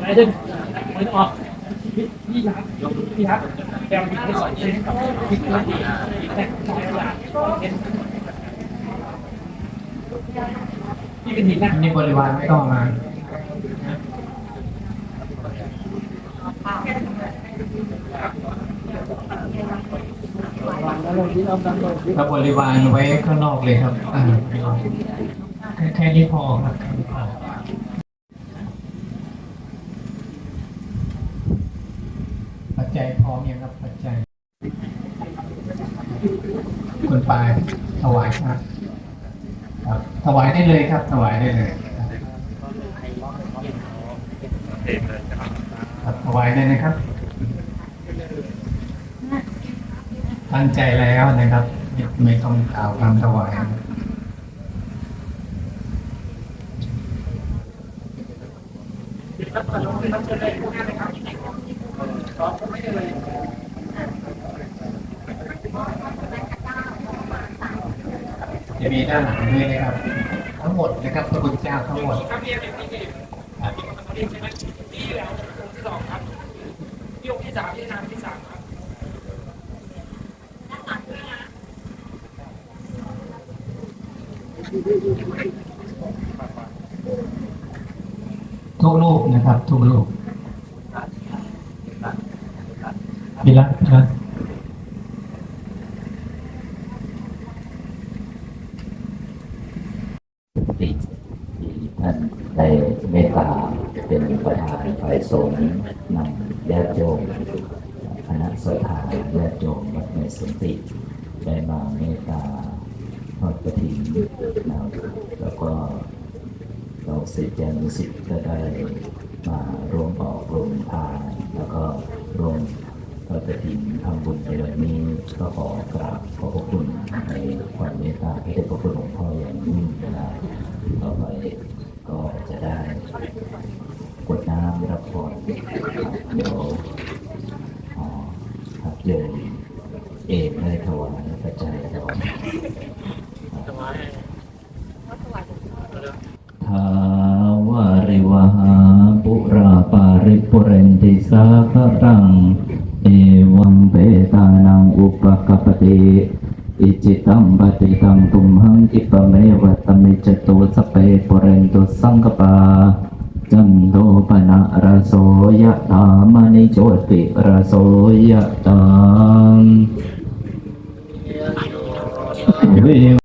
ไหนดึงมือออกพี่ครับพี่ครับแกมีให้สอนเองกับพี่ครับแต่สายหลักเป็นพี่เป็นหินนะมีบริวารไม่ต้องมาถ้าบริวารไว้ข้างนอกเลยครับอ่าแค่แค่นี้พอครับแค่นี้พอปั จจัยพร้อมยังครับปัจจัยคุณปายถวายครับครับ ถวายได้เลยครับ ถวายได้เลยครับถวายได้นะครับ ตั้งใจแล้วนะครับไม่ต้องกล่าวคำถวายนะ จะมีด้านหลังด้วยนะครับ ทั้งหมดนะครับพระคุณเจ้าทั้งหมดครับพี่เอ็มพี่เอ็มครับเขาเรียกใช่ไหมพี่แล้วองค์ที่สองครับพี่องค์ที่สามพี่นามที่สามครับทุกลูกนะครับทุกลูก มีละนะติที่ท่านได้เมตตาเป็นประธานฝ่ายสงฆ์นำญาติโยมคณะสถาญาติโยมวัดในสันติได้มาเมตตาทอดกระถิ่นนะแล้วก็เราสิทธิานุสิทธิ์ก็ได้มาร่วมออกร่วมทานแล้วก็ร่วมทอดกระ ถิ่นทำบุญในวันนี้ก็ขอกราบขอบพระคุณในความเมตตาที่ได้พระคุณหลวงพ่ออย่างยิ่งนะต่อไปก็จะได้กดน้ำรับพรเดี๋ยวครับโยมเอกได้ถวายปัจจัยถวายทาวาริวหาปุราปาริปุเรนติสาครังังเปตานังอุปกปติอิจิตัมปฏิตังตุมหังอิปเมวะตมิจตุสเปปุเรนตุสังกปาจันโทปนะระโสยะตามณิโชติระโสยะตาม